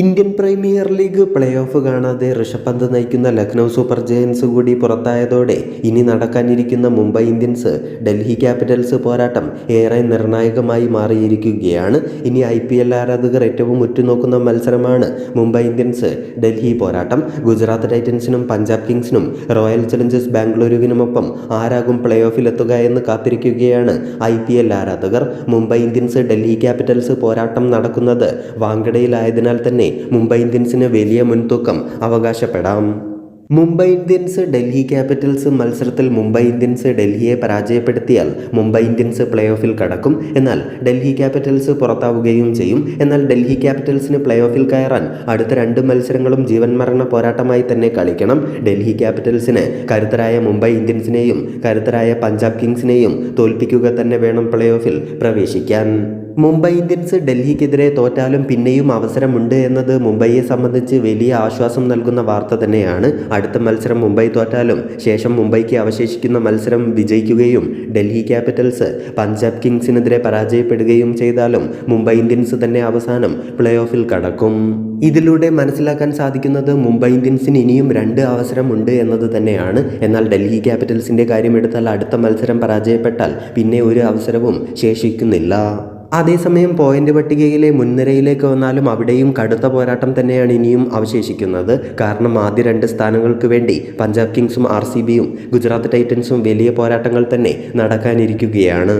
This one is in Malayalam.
Indian premier league play off കാണാതെ ഋഷഭ് പന്ത് നയിക്കുന്ന ലക്നൗ സൂപ്പർ ജയൻസ് കൂടി പുറത്തായതോടെ ഇനി നടക്കാനിരിക്കുന്ന മുംബൈ ഇന്ത്യൻസ് ഡൽഹി ക്യാപിറ്റൽസ് പോരാട്ടം ഏറെ നിർണായകമായി മാറിയിരിക്കുകയാണ്. ഇനി ഐ പി എൽ ആരാധകർ ഏറ്റവും ഉറ്റുനോക്കുന്ന മത്സരമാണ് മുംബൈ ഇന്ത്യൻസ് ഡൽഹി പോരാട്ടം. ഗുജറാത്ത് ടൈറ്റൻസിനും പഞ്ചാബ് കിങ്സിനും റോയൽ ചലഞ്ചേഴ്സ് ബാംഗ്ലൂരുവിനുമൊപ്പം ആരാകും പ്ലേ ഓഫിലെത്തുക എന്ന് കാത്തിരിക്കുകയാണ് ഐ പി എൽ ആരാധകർ. മുംബൈ ഇന്ത്യൻസ് ഡൽഹി ക്യാപിറ്റൽസ് പോരാട്ടം നടക്കുന്നത് വാങ്കഡയിലായതിനാൽ തന്നെ മുംബൈ ഇന്ത്യൻസിന് വലിയ മുൻതൂക്കം അവകാശപ്പെടാം. മുംബൈ ഇന്ത്യൻസ് ഡൽഹി ക്യാപിറ്റൽസ് മത്സരത്തിൽ മുംബൈ ഇന്ത്യൻസ് ഡൽഹിയെ പരാജയപ്പെടുത്തിയാൽ മുംബൈ ഇന്ത്യൻസ് പ്ലേ ഓഫിൽ കടക്കും. എന്നാൽ ഡൽഹി ക്യാപിറ്റൽസ് പുറത്താവുകയും ചെയ്യും. എന്നാൽ ഡൽഹി ക്യാപിറ്റൽസിന് പ്ലേ ഓഫിൽ കയറാൻ അടുത്ത രണ്ട് മത്സരങ്ങളും ജീവൻ മരണ പോരാട്ടമായി തന്നെ കളിക്കണം. ഡൽഹി ക്യാപിറ്റൽസിന് കരുത്തരായ മുംബൈ ഇന്ത്യൻസിനെയും കരുത്തരായ പഞ്ചാബ് കിങ്സിനെയും തോൽപ്പിക്കുക തന്നെ വേണം പ്ലേ ഓഫിൽ പ്രവേശിക്കാൻ. മുംബൈ ഇന്ത്യൻസ് ഡൽഹിക്കെതിരെ തോറ്റാലും പിന്നെയും അവസരമുണ്ട് എന്നത് മുംബൈയെ സംബന്ധിച്ച് വലിയ ആശ്വാസം നൽകുന്ന വാർത്ത തന്നെയാണ്. അടുത്ത മത്സരം മുംബൈ തോറ്റാലും ശേഷം മുംബൈക്ക് അവശേഷിക്കുന്ന മത്സരം വിജയിക്കുകയും ഡൽഹി ക്യാപിറ്റൽസ് പഞ്ചാബ് കിങ്സിനെതിരെ പരാജയപ്പെടുകയും ചെയ്താലും മുംബൈ ഇന്ത്യൻസ് തന്നെ അവസാനം പ്ലേ ഓഫിൽ കടക്കും. ഇതിലൂടെ മനസ്സിലാക്കാൻ സാധിക്കുന്നത് മുംബൈ ഇന്ത്യൻസിന് ഇനിയും രണ്ട് അവസരമുണ്ട് എന്നത് തന്നെയാണ്. എന്നാൽ ഡൽഹി ക്യാപിറ്റൽസിന്റെ കാര്യമെടുത്താൽ അടുത്ത മത്സരം പരാജയപ്പെട്ടാൽ പിന്നെ ഒരു അവസരവും ശേഷിക്കുന്നില്ല. അതേസമയം പോയിന്റ് പട്ടികയിലെ മുൻനിരയിലേക്ക് വന്നാലും അവിടെയും കടുത്ത പോരാട്ടം തന്നെയാണ് ഇനിയും അവശേഷിക്കുന്നത്. കാരണം ആദ്യ രണ്ട് സ്ഥാനങ്ങൾക്ക് വേണ്ടി പഞ്ചാബ് കിങ്സും ആർ ഗുജറാത്ത് ടൈറ്റൻസും വലിയ പോരാട്ടങ്ങൾ തന്നെ നടക്കാനിരിക്കുകയാണ്.